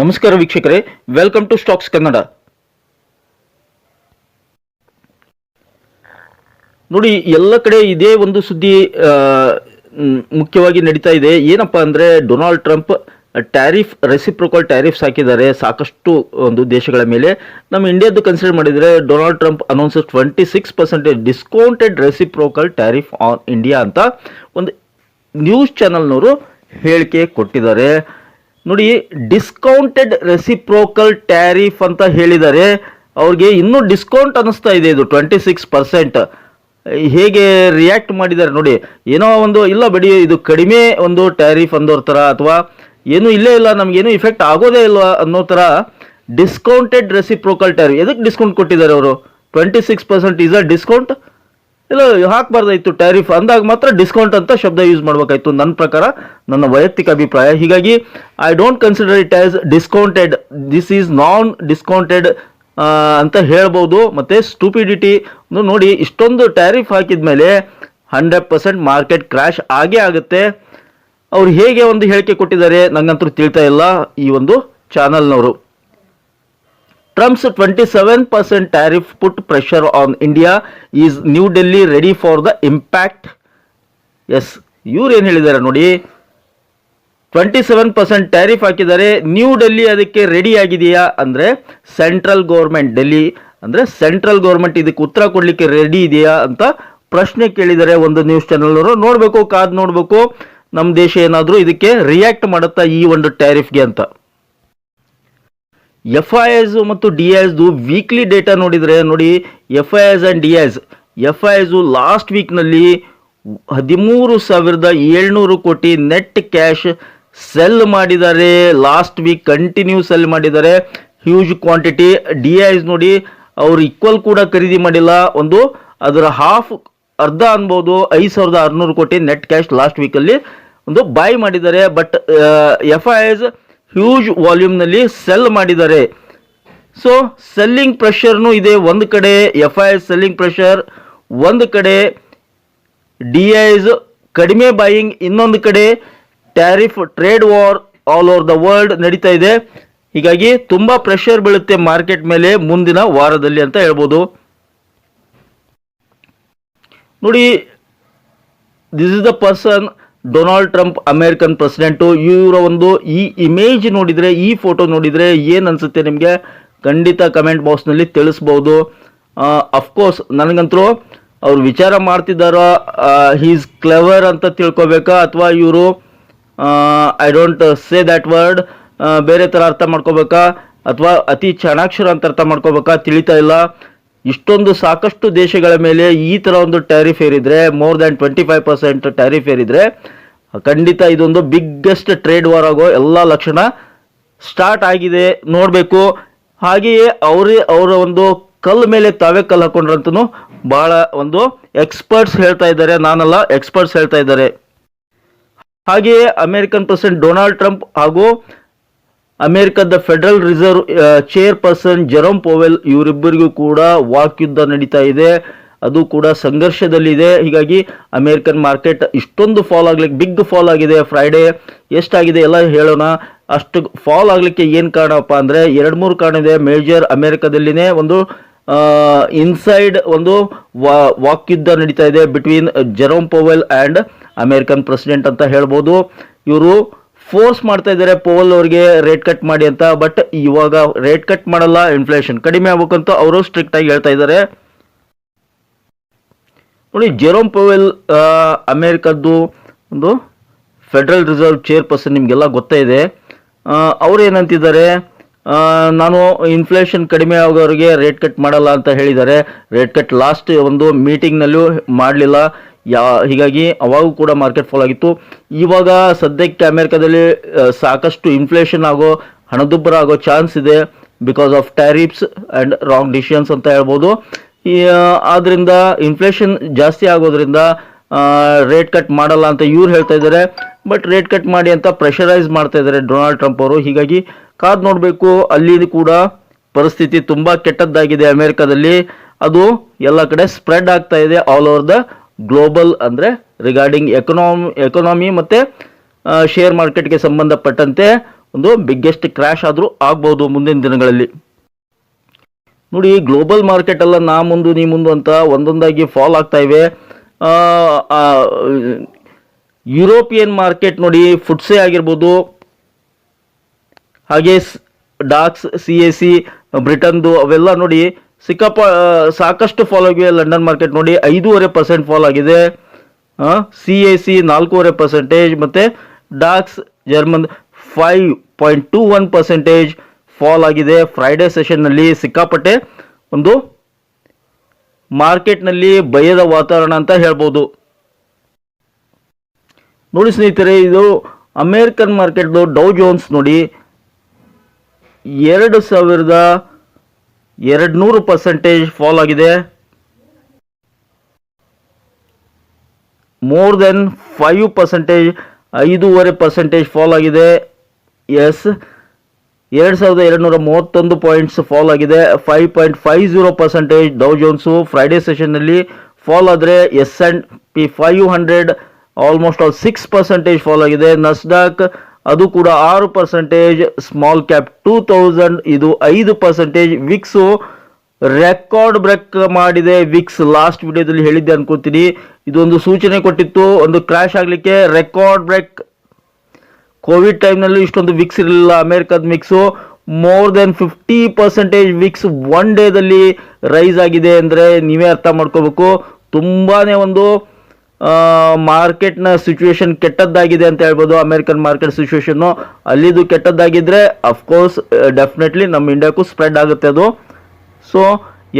ನಮಸ್ಕಾರ ವೀಕ್ಷಕರೇ welcome to stocks Kannada ನೋಡಿ, ಎಲ್ಲ ಕಡೆ ಇದೇ ಒಂದು ಸುದ್ದಿ ಮುಖ್ಯವಾಗಿ ನಡೀತಾ ಇದೆ. ಏನಪ್ಪಾ ಅಂದ್ರೆ Donald Trump tariff reciprocal tariffs ಹಾಕಿದ್ದಾರೆ ಸಾಕಷ್ಟು ಒಂದು ದೇಶಗಳ ಮೇಲೆ. ನಮ್ಮ ಇಂಡಿಯಾದ್ದು ಕನ್ಸಿಡರ್ ಮಾಡಿದರೆ Donald Trump announce twenty six percentage discounted reciprocal tariff on India ಅಂತ ಒಂದು ನ್ಯೂಸ್ ಚಾನಲ್ನವರು ಹೇಳಿಕೆ ಕೊಟ್ಟಿದ್ದಾರೆ. ನೋಡಿ ಡಿಸ್ಕೌಂಟೆಡ್ ರೆಸಿಪ್ರೋಕಲ್ ಟ್ಯಾರಿಫ್ ಅಂತ ಹೇಳಿದರೆ ಅವ್ರಿಗೆ ಇನ್ನೂ ಡಿಸ್ಕೌಂಟ್ ಅನ್ನಿಸ್ತಾ ಇದೆ ಇದು ಟ್ವೆಂಟಿ ಸಿಕ್ಸ್ ಪರ್ಸೆಂಟ್ ಹೇಗೆ ರಿಯಾಕ್ಟ್ ಮಾಡಿದ್ದಾರೆ ನೋಡಿ, ಏನೋ ಒಂದು, ಇಲ್ಲ ಬಿಡಿ, ಇದು ಕಡಿಮೆ ಒಂದು ಟ್ಯಾರಿಫ್ ಅಂದೋರ್ ಥರ ಅಥವಾ ಏನೂ ಇಲ್ಲೇ ಇಲ್ಲ, ನಮಗೇನು ಇಫೆಕ್ಟ್ ಆಗೋದೇ ಇಲ್ಲ ಅನ್ನೋ ಥರ ಡಿಸ್ಕೌಂಟೆಡ್ ರೆಸಿಪ್ರೋಕಲ್ ಟ್ಯಾರಿಫ್ ಎದಕ್ಕೆ ಡಿಸ್ಕೌಂಟ್ ಕೊಟ್ಟಿದ್ದಾರೆ ಅವರು? Twenty six percent is a discount ಇಲ್ಲ ಹಾಕ್ಬಾರ್ದಾಯ್ತು ಟ್ಯಾರಿಫ್ ಅಂದಾಗ ಮಾತ್ರ ಡಿಸ್ಕೌಂಟ್ ಅಂತ ಶಬ್ದ ಯೂಸ್ ಮಾಡಬೇಕಾಯ್ತು ನನ್ನ ಪ್ರಕಾರ, ನನ್ನ ವೈಯಕ್ತಿಕ ಅಭಿಪ್ರಾಯ. ಹೀಗಾಗಿ I don't consider it as discounted this is non discounted ಅಂತ ಹೇಳ್ಬೋದು. ಮತ್ತು ಸ್ಟೂಪಿಡಿಟಿ ನೋಡಿ, ಇಷ್ಟೊಂದು ಟ್ಯಾರಿಫ್ ಹಾಕಿದ ಮೇಲೆ ಹಂಡ್ರೆಡ್ ಪರ್ಸೆಂಟ್ ಮಾರ್ಕೆಟ್ ಕ್ರ್ಯಾಶ್ ಆಗೇ ಆಗುತ್ತೆ. ಅವ್ರು ಹೇಗೆ ಒಂದು ಹೇಳಿಕೆ ಕೊಟ್ಟಿದ್ದಾರೆ ನನಗಂತೂ ತಿಳ್ತಾ ಇಲ್ಲ ಈ ಒಂದು ಚಾನಲ್ನವರು Trump's 27% tariff put pressure on India. Is New Delhi ready for the impact? Yes ಇವ್ರು ಏನು ಹೇಳಿದ್ದಾರೆ ನೋಡಿ. ಟ್ವೆಂಟಿ ಸೆವೆನ್ ಪರ್ಸೆಂಟ್ ಟ್ಯಾರಿಫ್ ಹಾಕಿದ್ದಾರೆ. ನ್ಯೂ ಡೆಲ್ಲಿ ಅದಕ್ಕೆ ರೆಡಿ ಆಗಿದೆಯಾ? ಅಂದರೆ ಸೆಂಟ್ರಲ್ ಗೌರ್ಮೆಂಟ್ ಡೆಲ್ಲಿ ಅಂದರೆ ಸೆಂಟ್ರಲ್ ಗೌರ್ಮೆಂಟ್ ಇದಕ್ಕೆ ಉತ್ತರ ಕೊಡಲಿಕ್ಕೆ ರೆಡಿ ಇದೆಯಾ ಅಂತ ಪ್ರಶ್ನೆ ಕೇಳಿದ್ದಾರೆ ಒಂದು ನ್ಯೂಸ್ ಚಾನಲ್ನವರು ನೋಡಬೇಕು, ಕಾದು ನೋಡಬೇಕು. ನಮ್ಮ ದೇಶ ಏನಾದರೂ ಇದಕ್ಕೆ ರಿಯಾಕ್ಟ್ ಮಾಡುತ್ತಾ ಈ ಒಂದು ಟ್ಯಾರಿಫ್ಗೆ ಅಂತ. ಎಫ್ ಐ ಎಸ್ ಮತ್ತು ಡಿ ಐಸ್ದು ವೀಕ್ಲಿ ಡೇಟಾ ನೋಡಿದರೆ ನೋಡಿ F I S and D IIs F I S last ವೀಕ್ನಲ್ಲಿ ಹದಿಮೂರು ಸಾವಿರದ ಏಳ್ನೂರು ಕೋಟಿ ನೆಟ್ ಕ್ಯಾಶ್ ಸೆಲ್ ಮಾಡಿದ್ದಾರೆ. ಲಾಸ್ಟ್ ವೀಕ್ ಕಂಟಿನ್ಯೂ ಸೆಲ್ ಮಾಡಿದ್ದಾರೆ. ಹ್ಯೂಜ್ ಕ್ವಾಂಟಿಟಿ ಡಿ ಐಸ್ ನೋಡಿ ಅವರು ಈಕ್ವಲ್ ಕೂಡ ಖರೀದಿ ಮಾಡಿಲ್ಲ. ಒಂದು, ಅದರ ಹಾಫ್ ಅರ್ಧ ಅನ್ಬೋದು, ಐದು ಸಾವಿರದ ಆರುನೂರು ಕೋಟಿ ನೆಟ್ ಕ್ಯಾಶ್ ಲಾಸ್ಟ್ ವೀಕಲ್ಲಿ ಒಂದು ಬಾಯ್ ಮಾಡಿದ್ದಾರೆ. But F I S huge ವಾಲ್ಯೂಮ್ನಲ್ಲಿ sell ಮಾಡಿದ್ದಾರೆ. ಸೊ ಸೆಲ್ಲಿಂಗ್ ಪ್ರೆಷರ್ನೂ ಇದೆ ಒಂದು ಕಡೆ ಎಫ್ ಐ ಸೆಲ್ಲಿಂಗ್ ಪ್ರೆಷರ್ ಒಂದು ಕಡೆ ಡಿ ಐಸ್ ಕಡಿಮೆ ಬಾಯಿಂಗ್ ಇನ್ನೊಂದು ಕಡೆ tariff trade war all over the world ನಡೀತಾ ಇದೆ. ಹೀಗಾಗಿ ತುಂಬ ಪ್ರೆಷರ್ ಬೀಳುತ್ತೆ ಮಾರ್ಕೆಟ್ ಮೇಲೆ ಮುಂದಿನ ವಾರದಲ್ಲಿ ಅಂತ ಹೇಳ್ಬೋದು. ನೋಡಿ this is the person Donald Trump American president, ಇವರ ಒಂದು ಈ ಇಮೇಜ್ ನೋಡಿದರೆ, ಈ ಫೋಟೋ ನೋಡಿದರೆ ಏನು ಅನಿಸುತ್ತೆ ನಿಮಗೆ? ಖಂಡಿತ ಕಮೆಂಟ್ ಬಾಕ್ಸ್ನಲ್ಲಿ ತಿಳಿಸ್ಬೋದು. ಅಫ್ಕೋರ್ಸ್ ನನಗಂತರೂ ಅವ್ರು ವಿಚಾರ ಮಾಡ್ತಿದ್ದಾರೋ ಈಸ್ ಕ್ಲೆವರ್ ಅಂತ ತಿಳ್ಕೊಬೇಕಾ? ಅಥವಾ ಇವರು I don't say that word ಬೇರೆ ಥರ ಅರ್ಥ ಮಾಡ್ಕೋಬೇಕಾ? ಅಥವಾ ಅತಿ ಚಾಣಾಕ್ಷರ ಅಂತ ಅರ್ಥ ಮಾಡ್ಕೋಬೇಕಾ? ತಿಳಿತಾ ಇಲ್ಲ. ಇಷ್ಟೊಂದು ಸಾಕಷ್ಟು ದೇಶಗಳ ಮೇಲೆ ಈ ಥರ ಒಂದು tariff ಏರಿದರೆ more than twenty five percent tariff ಏರಿದರೆ, ಖಂಡಿತ ಇದೊಂದು ಬಿಗ್ಗೆಸ್ಟ್ ಟ್ರೇಡ್ ವಾರ್ ಆಗೋ ಎಲ್ಲ ಲಕ್ಷಣ ಸ್ಟಾರ್ಟ್ ಆಗಿದೆ ನೋಡಬೇಕು. ಹಾಗೆಯೇ ಅವರೇ, ಅವರ ಒಂದು ಕಲ್ಲು ಮೇಲೆ ತಾವೇ ಕಲ್ಲು ಹಾಕೊಂಡ್ರಂತೂ ಭಾಳ ಒಂದು ಎಕ್ಸ್ಪರ್ಟ್ಸ್ ಹೇಳ್ತಾ ಇದ್ದಾರೆ, ನಾನಲ್ಲ ಎಕ್ಸ್ಪರ್ಟ್ಸ್ ಹೇಳ್ತಾ ಇದ್ದಾರೆ. ಹಾಗೆಯೇ ಅಮೆರಿಕನ್ ಪ್ರೆಸಿಡೆಂಟ್ ಡೊನಾಲ್ಡ್ ಟ್ರಂಪ್ ಹಾಗೂ ಅಮೆರಿಕದ federal reserve chairperson Jerome Powell ಇವರಿಬ್ಬರಿಗೂ ಕೂಡ ವಾಕ್ ಯುದ್ಧ ನಡೀತಾ ಇದೆ. ಅದು ಕೂಡ ಸಂಘರ್ಷದಲ್ಲಿದೆ. ಹೀಗಾಗಿ ಅಮೇರಿಕನ್ ಮಾರ್ಕೆಟ್ ಇಷ್ಟೊಂದು ಫಾಲ್ ಆಗ್ಲಿಕ್ಕೆ ಬಿಗ್ ಫಾಲ್ ಆಗಿದೆ ಫ್ರೈಡೇ ಎಷ್ಟಾಗಿದೆ ಎಲ್ಲ ಹೇಳೋಣ. ಅಷ್ಟು ಫಾಲ್ ಆಗಲಿಕ್ಕೆ ಏನು ಕಾರಣಪ್ಪ ಅಂದರೆ, ಎರಡು ಮೂರು ಕಾರಣ ಇದೆ. ಮೇಜರ್ ಅಮೇರಿಕಾದಲ್ಲಿನೇ ಒಂದು ಇನ್ಸೈಡ್ ಒಂದು ವಾಕ್ ಯುದ್ಧ ನಡೀತಾ ಇದೆ between Jerome Powell and American president ಅಂತ ಹೇಳ್ಬೋದು. ಇವರು ಫೋರ್ಸ್ ಮಾಡ್ತಾ ಇದ್ದಾರೆ. ಪೋಲ್ ಅವರಿಗೆ ರೇಟ್ ಕಟ್ ಮಾಡಿ ಅಂತ. ಬಟ್ ಇವಾಗ ರೇಟ್ ಕಟ್ ಮಾಡಲ್ಲ ಇನ್ಫ್ಲೇಷನ್ ಕಡಿಮೆ ಆಗ್ಬೇಕಂತ ಅವರು ಸ್ಟ್ರಿಕ್ಟ್ ಆಗಿ ಹೇಳ್ತಾ ಇದ್ದಾರೆ. ನೋಡಿ ಜೆರೋಮ್ ಪೋವೆಲ್ ಅಮೇರಿಕದ್ದು ಒಂದು ಫೆಡರಲ್ ರಿಸರ್ವ್ ಚೇರ್ಪರ್ಸನ್ ನಿಮಗೆಲ್ಲ ಗೊತ್ತೇ ಇದೆ. ಅವ್ರು ಏನಂತಿದ್ದಾರೆ? ನಾನು ಇನ್ಫ್ಲೇಷನ್ ಕಡಿಮೆ ಆಗೋರಿಗೆ ರೇಟ್ ಕಟ್ ಮಾಡಲ್ಲ ಅಂತ ಹೇಳಿದ್ದಾರೆ. ರೇಟ್ ಕಟ್ ಲಾಸ್ಟ್ ಒಂದು ಮೀಟಿಂಗ್ನಲ್ಲೂ ಮಾಡಲಿಲ್ಲ. ಯಾ, ಹೀಗಾಗಿ ಅವಾಗೂ ಕೂಡ ಮಾರ್ಕೆಟ್ ಫಾಲ್ ಆಗಿತ್ತು. ಇವಾಗ ಸದ್ಯಕ್ಕೆ ಅಮೆರಿಕದಲ್ಲಿ ಸಾಕಷ್ಟು ಇನ್ಫ್ಲೇಷನ್ ಆಗೋ, ಹಣದುಬ್ಬರ ಆಗೋ ಚಾನ್ಸ್ ಇದೆ because of tariffs and wrong decisions ಅಂತ ಹೇಳ್ಬೋದು. ಆದ್ದರಿಂದ ಇನ್ಫ್ಲೇಷನ್ ಜಾಸ್ತಿ ಆಗೋದ್ರಿಂದ ರೇಟ್ ಕಟ್ ಮಾಡಲ್ಲ ಅಂತ ಇವ್ರು ಹೇಳ್ತಾ ಇದ್ದಾರೆ. ಬಟ್ ರೇಟ್ ಕಟ್ ಮಾಡಿ ಅಂತ ಪ್ರೆಷರೈಸ್ ಮಾಡ್ತಾ ಇದ್ದಾರೆ ಡೊನಾಲ್ಡ್ ಟ್ರಂಪ್ ಅವರು. ಹೀಗಾಗಿ ಕಾದ್ ನೋಡಬೇಕು ಅಲ್ಲಿ ಕೂಡ ಪರಿಸ್ಥಿತಿ ತುಂಬ ಕೆಟ್ಟದ್ದಾಗಿದೆ ಅಮೆರಿಕದಲ್ಲಿ. ಅದು ಎಲ್ಲ ಕಡೆ ಸ್ಪ್ರೆಡ್ ಆಗ್ತಾ ಇದೆ ಆಲ್ ಓವರ್ ದ ಗ್ಲೋಬಲ್ ಅಂದರೆ ರಿಗಾರ್ಡಿಂಗ್ ಎಕನಾಮ್ ಎಕನಾಮಿ ಮತ್ತು ಶೇರ್ ಮಾರ್ಕೆಟ್ಗೆ ಸಂಬಂಧಪಟ್ಟಂತೆ ಒಂದು ಬಿಗ್ಗೆಸ್ಟ್ ಕ್ರ್ಯಾಶ್ ಆದರೂ ಆಗ್ಬೋದು ಮುಂದಿನ ದಿನಗಳಲ್ಲಿ. ನೋಡಿ ಗ್ಲೋಬಲ್ ಮಾರ್ಕೆಟೆಲ್ಲ ನಾ ಮುಂದು, ನೀ ಮುಂದು ಅಂತ ಒಂದೊಂದಾಗಿ ಫಾಲ್ ಆಗ್ತಾ ಇವೆ. ಯುರೋಪಿಯನ್ ಮಾರ್ಕೆಟ್ ನೋಡಿ ಫುಡ್ಸೆ ಆಗಿರ್ಬೋದು. ಹಾಗೆ ಡಾಕ್ಸ್ ಸಿ ಎ ಸಿ ಬ್ರಿಟನ್ದು ಅವೆಲ್ಲ ನೋಡಿ ಸಿಕ್ಕಪ್ಪ ಆ, ಸಾಕಷ್ಟು ಫಾಲ್ ಆಗಿವೆ ಲಂಡನ್ ಮಾರ್ಕೆಟ್ ನೋಡಿ ಐದೂವರೆ ಪರ್ಸೆಂಟ್ ಫಾಲ್ ಆಗಿದೆ. ಸಿ ಎ ಸಿ ನಾಲ್ಕೂವರೆ ಪರ್ಸೆಂಟೇಜ್ ಮತ್ತು DAX German five point two one percentage fall ಆಗಿದೆ. ಫ್ರೈಡೇ ಸೆಷನ್ನಲ್ಲಿ ಸಿಕ್ಕಾಪಟ್ಟೆ ಒಂದು ಮಾರ್ಕೆಟ್ನಲ್ಲಿ ಭಯದ ವಾತಾವರಣ ಅಂತ ಹೇಳ್ಬೋದು. ನೋಡಿ ಸ್ನೇಹಿತರೆ ಇದು ಅಮೇರಿಕನ್ ಮಾರ್ಕೆಟ್ದು ಡೌ ಜೋನ್ಸ್ ನೋಡಿ ಎರಡು ಸಾವಿರದ ಎರಡು ನೂರು ಪರ್ಸೆಂಟೇಜ್ ಫಾಲ್ ಆಗಿದೆ. ಮೋರ್ ದೆನ್ ಫೈವ್ ಪರ್ಸೆಂಟೇಜ್ ಐದೂವರೆ ಪರ್ಸೆಂಟೇಜ್ ಫಾಲ್ ಆಗಿದೆ. ಎಸ್ ಎರಡು ಸಾವಿರದ ಎರಡು ನೂರ ಮೂವತ್ತೊಂದು ಪಾಯಿಂಟ್ಸ್ ಫಾಲ್ ಆಗಿದೆ. Five point five zero percentage Dow Jones Friday ಸೆಷನ್ನಲ್ಲಿ fall ಆದರೆ S and P five hundred almost all six percentage fall ಆಗಿದೆ. ನಸ್ಡಾಕ್ ಅದು ಕೂಡ ಆರು percentage small cap two thousand ಇದು ಐದು ಪರ್ಸೆಂಟೇಜ್ ವಿಕ್ಸು ರೆಕಾರ್ಡ್ ಬ್ರೇಕ್ ಮಾಡಿದೆ. VIX last ವಿಡಿಯೋದಲ್ಲಿ ಹೇಳಿದ್ದೆ ಅನ್ಕೋತೀನಿ. ಇದೊಂದು ಸೂಚನೆ ಕೊಟ್ಟಿತ್ತು. ಒಂದು ಕ್ರ್ಯಾಶ್ ಆಗಲಿಕ್ಕೆ ರೆಕಾರ್ಡ್ ಬ್ರೇಕ್ ಕೋವಿಡ್ ಟೈಮ್ನಲ್ಲಿ ಇಷ್ಟೊಂದು ವಿಕ್ಸ್ ಇರಲಿಲ್ಲ. ಅಮೆರಿಕದ mix more then fifty percentage VIX one ಡೇದಲ್ಲಿ rise ಆಗಿದೆ ಅಂದರೆ ನೀವೇ ಅರ್ಥ ಮಾಡ್ಕೋಬೇಕು. ತುಂಬಾ ಒಂದು ಮಾರ್ಕೆಟ್ನ ಸಿಚುವೇಶನ್ ಕೆಟ್ಟದ್ದಾಗಿದೆ ಅಂತ ಹೇಳ್ಬೋದು ಅಮೇರಿಕನ್ ಮಾರ್ಕೆಟ್ ಸಿಚುವೇಶನ್ನು ಅಲ್ಲಿದು ಕೆಟ್ಟದ್ದಾಗಿದ್ದರೆ ಅಫ್ಕೋರ್ಸ್ ಡೆಫಿನೆಟ್ಲಿ ನಮ್ಮ ಇಂಡಿಯಾಕ್ಕೂ ಸ್ಪ್ರೆಡ್ ಆಗುತ್ತೆ ಅದು. ಸೊ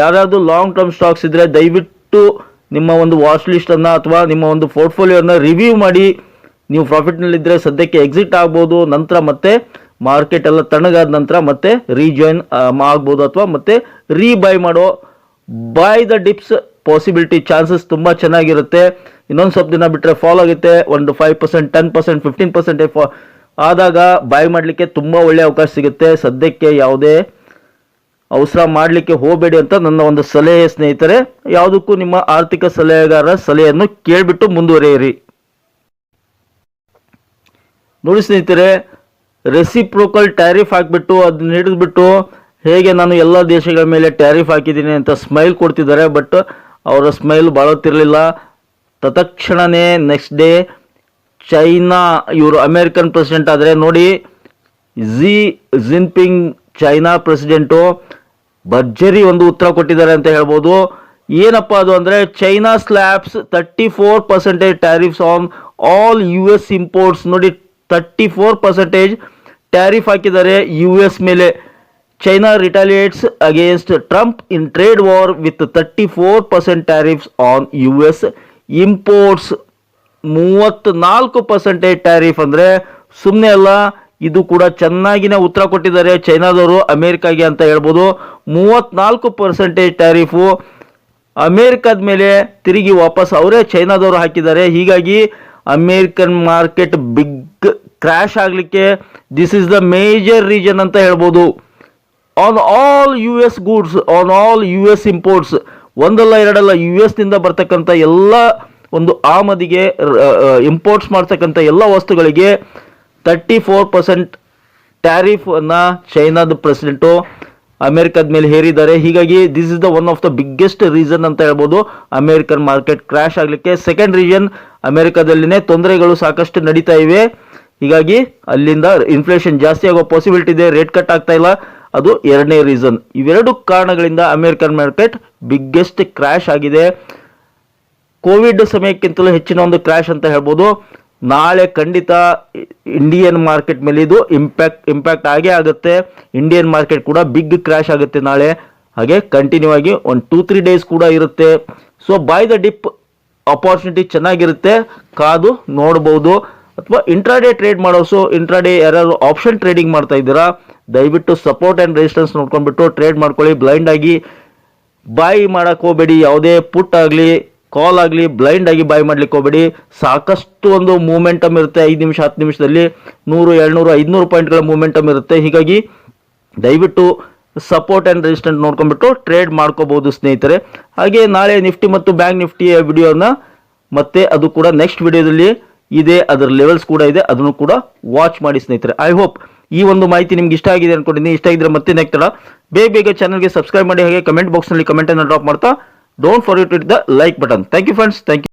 ಯಾರಾದರೂ ಲಾಂಗ್ ಟರ್ಮ್ ಸ್ಟಾಕ್ಸ್ ಇದ್ದರೆ ದಯವಿಟ್ಟು ನಿಮ್ಮ ಒಂದು ವಾಚ್ ಲಿಸ್ಟನ್ನು ಅಥವಾ ನಿಮ್ಮ ಒಂದು ಪೋರ್ಟ್ಫೋಲಿಯೋನ ರಿವ್ಯೂ ಮಾಡಿ. ನೀವು ಪ್ರಾಫಿಟ್ನಲ್ಲಿದ್ದರೆ ಸದ್ಯಕ್ಕೆ ಎಕ್ಸಿಟ್ ಆಗ್ಬೋದು, ನಂತರ ಮತ್ತೆ ಮಾರ್ಕೆಟ್ ಎಲ್ಲ ತಣ್ಣಗಾದ ನಂತರ ಮತ್ತೆ ರೀಜಾಯಿನ್ ಆಗ್ಬೋದು ಅಥವಾ ಮತ್ತೆ ರೀಬೈ ಮಾಡೋ. Buy the dips possibility chances ತುಂಬ ಚೆನ್ನಾಗಿರುತ್ತೆ. ಇನ್ನೊಂದು ಸ್ವಲ್ಪ ದಿನ ಬಿಟ್ಟರೆ ಫಾಲ್ ಆಗುತ್ತೆ. ಒಂದು five percent ten percent fifteen percent ಆದಾಗ ಬಾಯ್ ಮಾಡಲಿಕ್ಕೆ ತುಂಬ ಒಳ್ಳೆಯ ಅವಕಾಶ ಸಿಗುತ್ತೆ. ಸದ್ಯಕ್ಕೆ ಯಾವುದೇ ಅವಸರ ಮಾಡಲಿಕ್ಕೆ ಹೋಗಬೇಡಿ ಅಂತ ನನ್ನ ಒಂದು ಸಲಹೆ ಸ್ನೇಹಿತರೆ. ಯಾವುದಕ್ಕೂ ನಿಮ್ಮ ಆರ್ಥಿಕ ಸಲಹೆಗಾರರ ಸಲಹೆಯನ್ನು ಕೇಳಿಬಿಟ್ಟು ಮುಂದುವರಿಯಿರಿ. ನೋಡಿ ಸ್ನೇಹಿತರೆ ರೆಸಿಪ್ರೋಕಲ್ ಟ್ಯಾರಿಫ್ ಹಾಕಿಬಿಟ್ಟು ಅದನ್ನ ಹಿಡಿದ್ಬಿಟ್ಟು ಹೇಗೆ ನಾನು ಎಲ್ಲ ದೇಶಗಳ ಮೇಲೆ ಟ್ಯಾರಿಫ್ ಹಾಕಿದ್ದೀನಿ ಅಂತ ಸ್ಮೈಲ್ ಕೊಡ್ತಿದ್ದಾರೆ. ಬಟ್ ಅವರ ಸ್ಮೈಲ್ ಬಾಳುತ್ತಿರಲಿಲ್ಲ. ತತ್ಕ್ಷಣನೇ ನೆಕ್ಸ್ಟ್ ಡೇ ಚೈನಾ, ಇವರು ಅಮೇರಿಕನ್ ಪ್ರೆಸಿಡೆಂಟ್ ಆದರೆ ನೋಡಿ ಝಿ ಜಿನ್ಪಿಂಗ್ ಚೈನಾ ಪ್ರೆಸಿಡೆಂಟು ಭರ್ಜರಿ ಒಂದು ಉತ್ತರ ಕೊಟ್ಟಿದ್ದಾರೆ ಅಂತ ಹೇಳ್ಬೋದು. ಏನಪ್ಪ ಅದು ಅಂದರೆ China slabs thirty four percentage tariffs on all U S imports ನೋಡಿ ತರ್ಟಿ ಫೋರ್ ಪರ್ಸೆಂಟೇಜ್ ಟ್ಯಾರಿಫ್ ಹಾಕಿದ್ದಾರೆ ಯು ಎಸ್ ಮೇಲೆ. Trump in trade war with thirty four percent tariffs on U S imports ಮೂವತ್ತ್ನಾಲ್ಕು ಪರ್ಸೆಂಟೇಜ್ ಟ್ಯಾರಿಫ್ ಅಂದರೆ ಸುಮ್ಮನೆ ಅಲ್ಲ, ಇದು ಕೂಡ ಚೆನ್ನಾಗಿನೇ ಉತ್ತರ ಕೊಟ್ಟಿದ್ದಾರೆ ಚೈನಾದವರು, ಅಮೇರಿಕಾಗೆ ಅಂತ ಹೇಳ್ಬೋದು. ಮೂವತ್ತ್ನಾಲ್ಕು ಪರ್ಸೆಂಟೇಜ್ ಟ್ಯಾರಿಫು ಅಮೇರಿಕಾದ ಮೇಲೆ ತಿರುಗಿ ವಾಪಸ್ ಅವರೇ ಚೈನಾದವರು ಹಾಕಿದ್ದಾರೆ. ಹೀಗಾಗಿ ಅಮೇರಿಕನ್ ಮಾರ್ಕೆಟ್ ಬಿಗ್ ಕ್ರ್ಯಾಶ್ ಆಗಲಿಕ್ಕೆ this is the major reason ಅಂತ ಹೇಳ್ಬೋದು. On all U S goods on all U S imports ಒಂದಲ್ಲ ಎರಡಲ್ಲ ಯು ಎಸ್ನಿಂದ ಬರ್ತಕ್ಕಂಥ ಎಲ್ಲ ಒಂದು ಆಮದಿಗೆ ಇಂಪೋರ್ಟ್ಸ್ ಮಾಡ್ತಕ್ಕಂಥ ಎಲ್ಲ ವಸ್ತುಗಳಿಗೆ ತರ್ಟಿ ಫೋರ್ ಪರ್ಸೆಂಟ್ ಟ್ಯಾರಿಫನ್ನು ಚೈನಾದ ಪ್ರೆಸಿಡೆಂಟು ಅಮೆರಿಕದ ಮೇಲೆ ಹೇರಿದ್ದಾರೆ. ಹೀಗಾಗಿ this is the one of the biggest reason ಅಂತ ಹೇಳ್ಬೋದು. ಅಮೇರಿಕನ್ ಮಾರ್ಕೆಟ್ ಕ್ರ್ಯಾಶ್ ಆಗಲಿಕ್ಕೆ ಸೆಕೆಂಡ್ ರೀಸನ್ ಅಮೇರಿಕಾದಲ್ಲಿನೇ ತೊಂದರೆಗಳು ಸಾಕಷ್ಟು ನಡೀತಾ ಇವೆ. ಹೀಗಾಗಿ ಅಲ್ಲಿಂದ ಇನ್ಫ್ಲೇಷನ್ ಜಾಸ್ತಿ ಆಗೋ ಪಾಸಿಬಿಲಿಟಿ ಇದೆ. ರೇಟ್ ಕಟ್ ಆಗ್ತಾ ಇಲ್ಲ. ಅದು ಎರಡನೇ ರೀಸನ್ ಇವೆರಡು ಕಾರಣಗಳಿಂದ ಅಮೇರಿಕನ್ ಮಾರ್ಕೆಟ್ ಬಿಗ್ಗೆಸ್ಟ್ ಕ್ರ್ಯಾಶ್ ಆಗಿದೆ. ಕೋವಿಡ್ ಸಮಯಕ್ಕಿಂತಲೂ ಹೆಚ್ಚಿನ ಒಂದು ಕ್ರ್ಯಾಶ್ ಅಂತ ಹೇಳ್ಬೋದು. ನಾಳೆ ಖಂಡಿತ ಇಂಡಿಯನ್ ಮಾರ್ಕೆಟ್ ಮೇಲೆ ಇದು ಇಂಪ್ಯಾಕ್ಟ್ ಇಂಪ್ಯಾಕ್ಟ್ ಆಗೇ ಆಗುತ್ತೆ. ಇಂಡಿಯನ್ ಮಾರ್ಕೆಟ್ ಕೂಡ ಬಿಗ್ ಕ್ರ್ಯಾಶ್ ಆಗುತ್ತೆ ನಾಳೆ. ಹಾಗೆ ಕಂಟಿನ್ಯೂ ಆಗಿ ಒಂದು ಟೂ ತ್ರೀ ಡೇಸ್ ಕೂಡ ಇರುತ್ತೆ. So buy the dip opportunity ಚೆನ್ನಾಗಿರುತ್ತೆ. ಕಾದು ನೋಡ್ಬೋದು. ಅಥವಾ ಇಂಟ್ರಾಡೇ ಟ್ರೇಡ್ ಮಾಡೋಸು ಇಂಟ್ರಾಡೇ ಯಾರು ಆಪ್ಷನ್ ಟ್ರೇಡಿಂಗ್ ಮಾಡ್ತಾ ಇದ್ದೀರಾ? ದಯವಿಟ್ಟು ಸಪೋರ್ಟ್ ಆ್ಯಂಡ್ ರೆಸಿಸ್ಟೆನ್ಸ್ ನೋಡ್ಕೊಂಡ್ಬಿಟ್ಟು ಟ್ರೇಡ್ ಮಾಡ್ಕೊಳ್ಳಿ ಬ್ಲೈಂಡ್ ಆಗಿ ಬಾಯ್ ಮಾಡಕ್ಕೆ ಹೋಗಬೇಡಿ, ಯಾವುದೇ ಪುಟ್ ಆಗಲಿ ಕಾಲ್ ಆಗಲಿ ಬ್ಲೈಂಡ್ ಆಗಿ ಬಾಯ್ ಮಾಡ್ಲಿಕ್ಕೆ ಹೋಗಬೇಡಿ. ಸಾಕಷ್ಟು ಒಂದು ಮೂಮೆಂಟಮ್ ಇರುತ್ತೆ, ಐದು ನಿಮಿಷ, ಹತ್ತು ನಿಮಿಷದಲ್ಲಿ ನೂರು ಏಳ್ನೂರು ಐದುನೂರು ಪಾಯಿಂಟ್ಗಳ ಮೂಮೆಂಟಮ್ ಇರುತ್ತೆ. ಹೀಗಾಗಿ ದಯವಿಟ್ಟು ಸಪೋರ್ಟ್ ಆ್ಯಂಡ್ ರೆಸಿಸ್ಟೆಂಟ್ ನೋಡ್ಕೊಂಡ್ಬಿಟ್ಟು ಟ್ರೇಡ್ ಮಾಡ್ಕೋಬಹುದು ಸ್ನೇಹಿತರೆ. ಹಾಗೆ ನಾಳೆ ನಿಫ್ಟಿ ಮತ್ತು ಬ್ಯಾಂಕ್ ನಿಫ್ಟಿಯ ವಿಡಿಯೋನ ಮತ್ತೆ ಅದು ಕೂಡ ನೆಕ್ಸ್ಟ್ ವಿಡಿಯೋದಲ್ಲಿ ಇದೆ, ಅದರ ಲೆವೆಲ್ಸ್ ಕೂಡ ಇದೆ, ಅದನ್ನು ಕೂಡ ವಾಚ್ ಮಾಡಿ ಸ್ನೇಹಿತರೆ. ಐ ಹೋಪ್ ಈ ಒಂದು ಮಾಹಿತಿ ನಿಮ್ಗೆ ಇಷ್ಟ ಆಗಿದೆ ಅನ್ಕೊಂಡಿದ್ದೀನಿ, ಇಷ್ಟ ಆಗಿದ್ರೆ ಮತ್ತೆ ನೆಕ್ತಡ ಬೇಗ ಬೇಗ ಚಾನಲ್ಗೆ ಸಬ್ಸ್ಕ್ರೈಬ್ ಮಾಡಿ, ಹಾಗೆ ಕಮೆಂಟ್ ಬಾಕ್ಸ್ನಲ್ಲಿ ಕಮೆಂಟನ್ನು ಡ್ರಾಪ್ ಮಾಡ್ತಾ don't forget it the like button thank you friends thank you